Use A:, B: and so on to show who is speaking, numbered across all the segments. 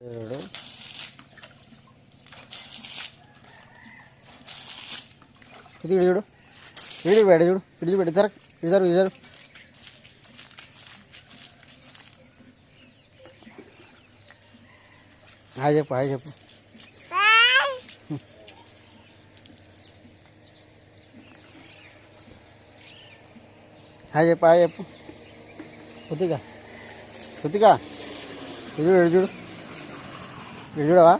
A: ಎರಡು ಇದು ಇಳಿ ಇಡು ಇಳಿ ಬೇಡ ಇಡು ಇಳಿ ಬೇಡ ಇದಾರ ಇದಾರು ಇದಾರು ಹಾಯಪ್ಪ ಹಾಯಪ್ಪ ಹಾಯಪ್ಪ ಹಾಯಪ್ಪ ಕುತ್ತಿಗ ಕುತ್ತಿಗ ಇದು ಹಿಡಿದಿಡು చూడవా?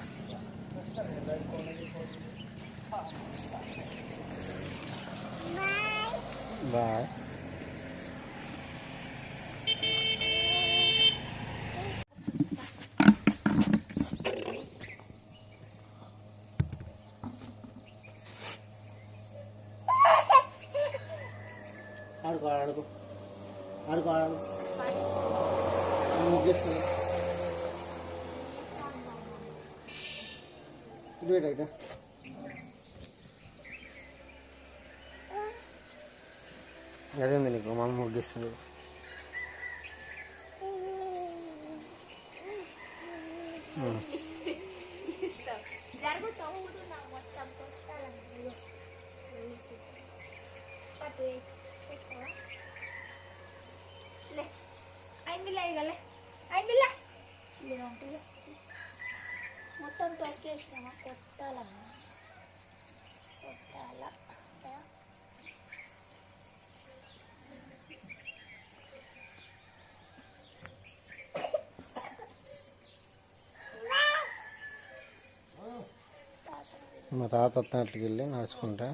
A: బాయ్. ఆడుకో ఆడుకో. ఆడుకో ఆడుకో. ముగ్గేస్తుంది. ఇటు పెట్టు అయితే అదే ఉంది నీకు మమ్మల్ని ముగ్గిస్తుంది ఉమ్.
B: అయిందిలే ఇగలే అయిందిలే మొత్తం తొక్కేసినామా? కొట్టాలమ్మా కొట్టాల?
A: మా తాత వస్తున్నట్లకి వెళ్ళి నడుచుకుంటా.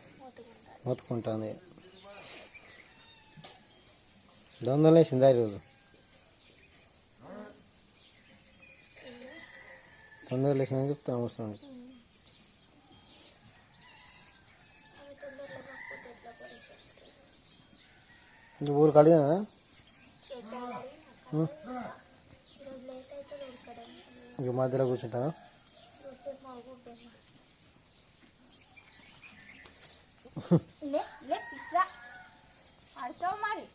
A: మొత్తుకుంటుంది. దొందలు వేసిందా ఈరోజు? अंदर
B: लेके आएँगे तो जो बोल काली है जो मादरा कुछ था ले ले
A: पिज्जा आटा
B: मारी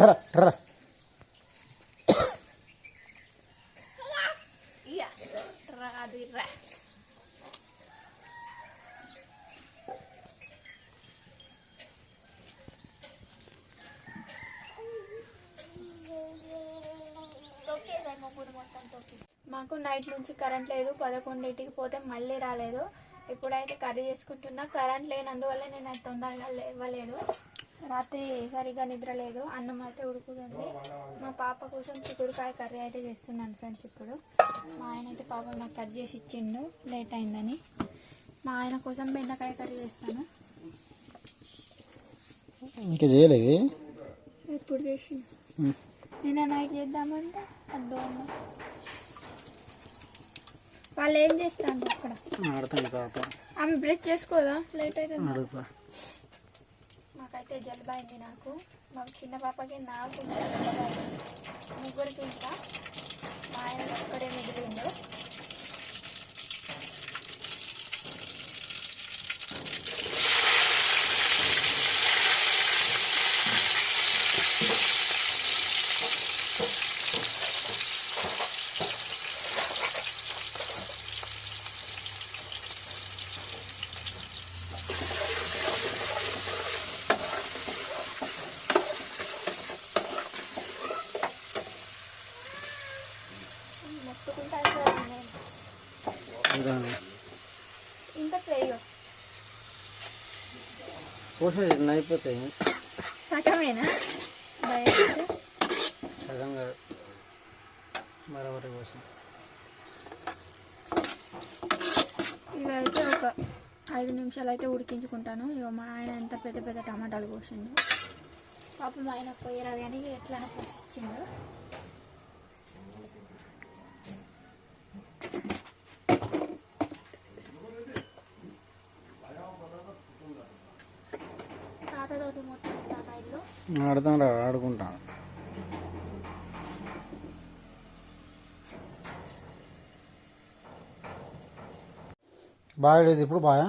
B: రా రా మాకు నైట్ నుంచి కరెంట్ లేదు పదకొండింటికి పోతే మళ్ళీ రాలేదు. ఇప్పుడైతే కర్రీ చేసుకుంటున్నా కరెంట్ లేనందువల్ల నేను అది తొందరగా లేవలేదు. రాత్రి సరిగా నిద్ర లేదు అన్నం అయితే ఉడుకుతుంది. మా పాప కోసం చిక్కుడుకాయ కర్రీ అయితే చేస్తున్నాను ఫ్రెండ్స్ ఇప్పుడు. మా ఆయన అయితే పాపం నాకు కట్ చేసి ఇచ్చిండు లేట్ అయిందని. మా ఆయన కోసం బెండకాయ కర్రీ చేస్తాను.
A: ఇంకా చేయలేదు
B: ఎప్పుడు చేసి నిన్న నైట్ చేద్దామంటే అద్దు వాళ్ళు ఏం చేస్తాను అక్కడ? ఆమె బ్రష్ చేసుకోదా? లేట్ అవుతుంది? మాకైతే జలుబు అయింది నాకు. మా చిన్న పాపకి నాకు ముగ్గురికి ఇంకా మా ఆయన ఒక్కడే మిగిలిండు. ఇంకా
A: అయిపోతాయి.
B: సగమేనా?
A: సగం కాదు. మరొకటి కోసం
B: ఇవైతే ఒక ఐదు నిమిషాలు అయితే ఉడికించుకుంటాను. ఇక మా ఆయన ఎంత పెద్ద పెద్ద టమాటాలు కోసిండు. పాపం ఆయన పోయరాదు కానీ ఎట్లైనా పోసి ఇచ్చిండు తాతతోటి మొత్తం తాత ఇల్లు
A: ఆడతాం రా ఆడుకుంటాం. బాగలేదు ఇప్పుడు బాగా?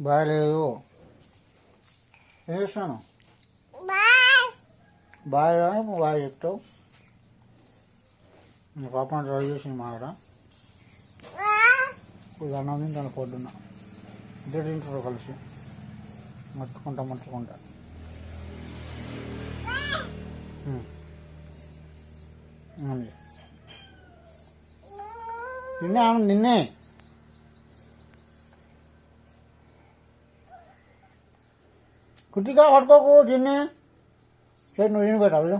A: బాగా లేదు ఏం చేస్తాను బాగా బాగా చెప్తావు. నీ పాప చేసింది మా ఆవిడ. ఇది అన్నం తింటాను పొద్దున్న ఇద్దరు తింటారు కలిసి. మర్చుకుంటా మర్చుకుంటా నిన్నే ఆమె నిన్నే? కుట్టిగా పట్టుకోకు తిన్నే సరే నువ్వు తిని పెట్టావు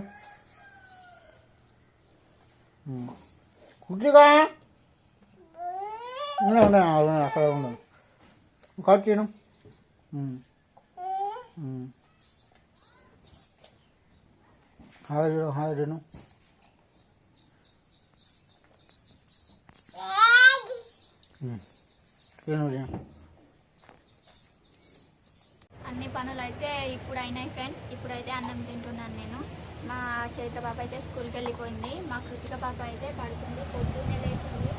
A: కుట్టిగా ఉన్నాయి ఉండే అక్కడ ఉండదు కట్ తిను హాయ్ హాయ్
B: అన్ని పనులు అయితే ఇప్పుడు అయినాయి ఫ్రెండ్స్. ఇప్పుడైతే అన్నం తింటున్నాను నేను. మా చైత్ర పాప అయితే స్కూల్కి వెళ్ళిపోయింది. మా కృతిక పాప అయితే పడుకుంది. పొద్దున్నే లేచింది.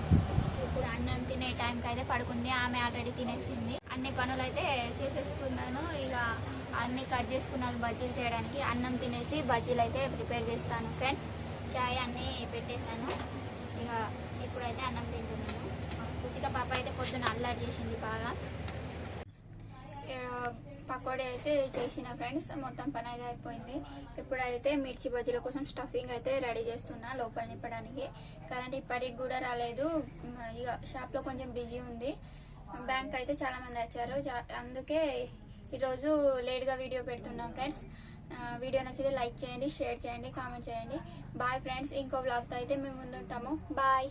B: అన్నం తినే టైంకి అయితే పడుకుంది. ఆమె ఆల్రెడీ తినేసింది. అన్ని పనులు అయితే చేసేసుకున్నాను. ఇక అన్ని కట్ చేసుకున్నాను బజ్జీలు చేయడానికి అన్నం తినేసి బజ్జీలు అయితే ప్రిపేర్ చేస్తాను ఫ్రెండ్స్. చాయ్ అన్నీ పెట్టేశాను. ఇక ఇప్పుడైతే అన్నం తింటున్నాను. మా పాప అయితే పొద్దున్న అల్లరి చేసింది బాగా. పకోడీ అయితే చేసిన ఫ్రెండ్స్ మొత్తం పని అయితే అయిపోయింది. ఇప్పుడైతే మిర్చి బజ్జీల కోసం స్టఫింగ్ అయితే రెడీ చేస్తున్నా లోపల నింపడానికి. కరెంట్ ఇప్పటికి కూడా రాలేదు. ఇక షాప్లో కొంచెం బిజీ ఉంది. బ్యాంక్ అయితే చాలా మంది వచ్చారు. అందుకే ఈరోజు లేట్గా వీడియో పెడుతున్నాం ఫ్రెండ్స్. వీడియో నచ్చితే లైక్ చేయండి షేర్ చేయండి కామెంట్ చేయండి. బాయ్ ఫ్రెండ్స్ ఇంకో బ్లాగ్తో అయితే మేము ముందుంటాము. బాయ్.